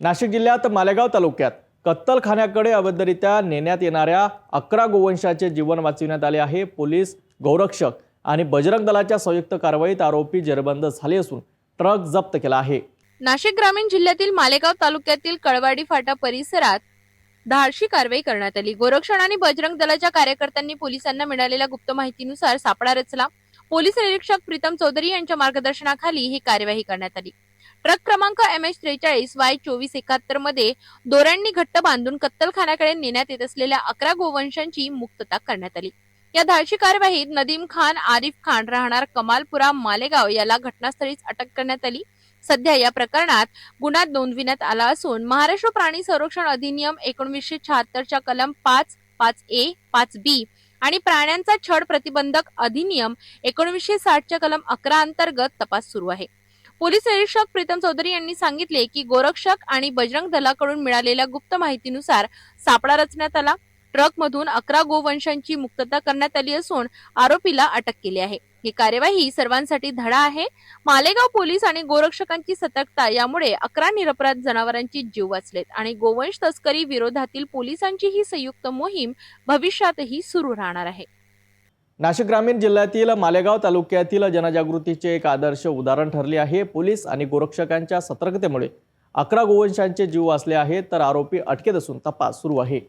नाशिक जिल्ह्यात मालेगाव तालुक्यात कत्तलखान्याकडे अवैधरित्या नेण्यात येणाऱ्या अकरा गोवंशाचे जीवन वाचविण्यात आले आहे पोलीस गौरक्षक आणि बजरंग दलाच्या संयुक्त कारवाईत आरोपी जेरबंद झाले असून ट्रक जप्त केला आहे. नाशिक ग्रामीण जिल्ह्यातील मालेगाव तालुक्यातील कळवाडी फाटा परिसरात धाडशी कारवाई करण्यात आली. गोरक्षण आणि बजरंग दलाच्या कार्यकर्त्यांनी पोलिसांना मिळालेल्या गुप्त माहितीनुसार सापळा रचला. पोलीस निरीक्षक प्रीतम चौधरी यांच्या मार्गदर्शनाखाली ही कार्यवाही करण्यात आली. ट्रक क्रमांक एम एच त्रेचाळीस वाय चोवीस एकाहत्तरमध्ये दोऱ्यांनी घट्ट बांधून कत्तलखान्याकडे नेण्यात येत असलेल्या अकरा गोवंशांची मुक्तता करण्यात आली. या धाडशी कारवाईत नदीम खान आरिफ खान राहणार कमालपुरा मालेगाव याला घटनास्थळीच अटक करण्यात आली. सध्या या प्रकरणात गुन्हा नोंदविण्यात आला असून महाराष्ट्र प्राणी संरक्षण अधिनियम एकोणीसशे शहात्तरच्या कलम पाच पाच ए पाच बी आणि प्राण्यांचा छळ प्रतिबंधक अधिनियम एकोणीसशे साठच्या कलम अकरा अंतर्गत तपास सुरू आहे. पोलीस निरीक्षक प्रीतम चौधरी यांनी सांगितले की गोरक्षक आणि बजरंग दलाकडून मिळालेल्या गुप्त माहितीनुसार सापळा रचण्यात आला. ट्रकमधून अकरा गोवंशांची मुक्तता करण्यात आली असून आरोपीला अटक केली आहे. ही कार्यवाही सर्वांसाठी धडा आहे. मालेगाव पोलीस आणि गोरक्षकांची सतर्कता यामुळे अकरा निरपराध जनावरांची जीव वाचलेत आणि गोवंश तस्करी विरोधातील पोलिसांची ही संयुक्त मोहीम भविष्यातही सुरू राहणार आहे. नाशिक ग्रामीण जिल्ह्यातील मालेगाव तालुक्यातील जनजागृतीचे एक आदर्श उदाहरण ठरले आहे. पोलीस आणि गोरक्षकांच्या सतर्कतेमुळे अकरा गोवंशांचे जीव वाचले आहेत तर आरोपी अटकेत असून तपास सुरू आहे.